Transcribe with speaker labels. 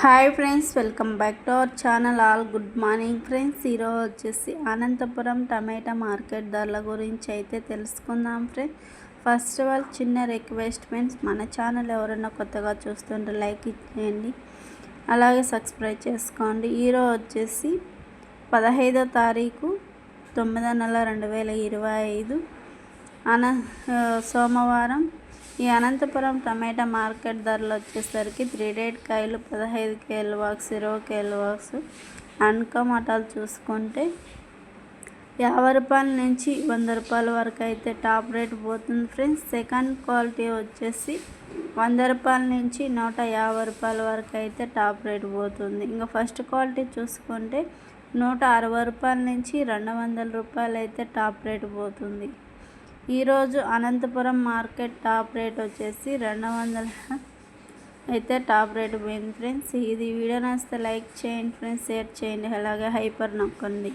Speaker 1: Hi friends welcome back to our channel. All good morning friends. ఈరోజు వచ్చేసి Anantapuram tomato market ధరల గురించి అయితే తెలుసుకుందాం ఫ్రెండ్స్. ఫస్ట్ ఆఫ్ ఆల్ చిన్న రిక్వెస్ట్ ఫ్రెండ్స్ మన ఛానల్ ఎవరైనా కొత్తగా చూస్తుంటే లైక్ ఇచ్చేయండి. అలాగే సబ్స్క్రైబ్ చేసుకోండి. ఈరోజు వచ్చేసి పదహైదో తారీఖు తొమ్మిదో నెల రెండు వేల ఇరవై ఐదు. అన సోమవారం ఈ అనంతపురం టమాటా మార్కెట్ ధరలు వచ్చేసరికి త్రీ డేట్ కాయలు పదహైదు కేల బాక్స్ ఇరవై కేల బాక్స్. అన్కమటాలు చూసుకుంటే యాభై రూపాయల నుంచి వంద రూపాయల వరకు అయితే టాప్ రేట్ పోతుంది ఫ్రెండ్స్. సెకండ్ క్వాలిటీ వచ్చేసి వంద రూపాయల నుంచి నూట యాభై రూపాయల వరకు అయితే టాప్ రేట్ పోతుంది. ఇంకా ఫస్ట్ క్వాలిటీ చూసుకుంటే నూట అరవై రూపాయల నుంచి రెండు వందల రూపాయలు అయితే టాప్ రేట్ పోతుంది. ఈరోజు అనంతపురం మార్కెట్ టాప్ రేట్ వచ్చేసి రెండు వందల అయితే టాప్ రేట్ పోయింది ఫ్రెండ్స్. ఇది వీడియో నచ్చితే లైక్ చేయండి ఫ్రెండ్స్ షేర్ చేయండి. అలాగే హైపర్ నొక్కండి.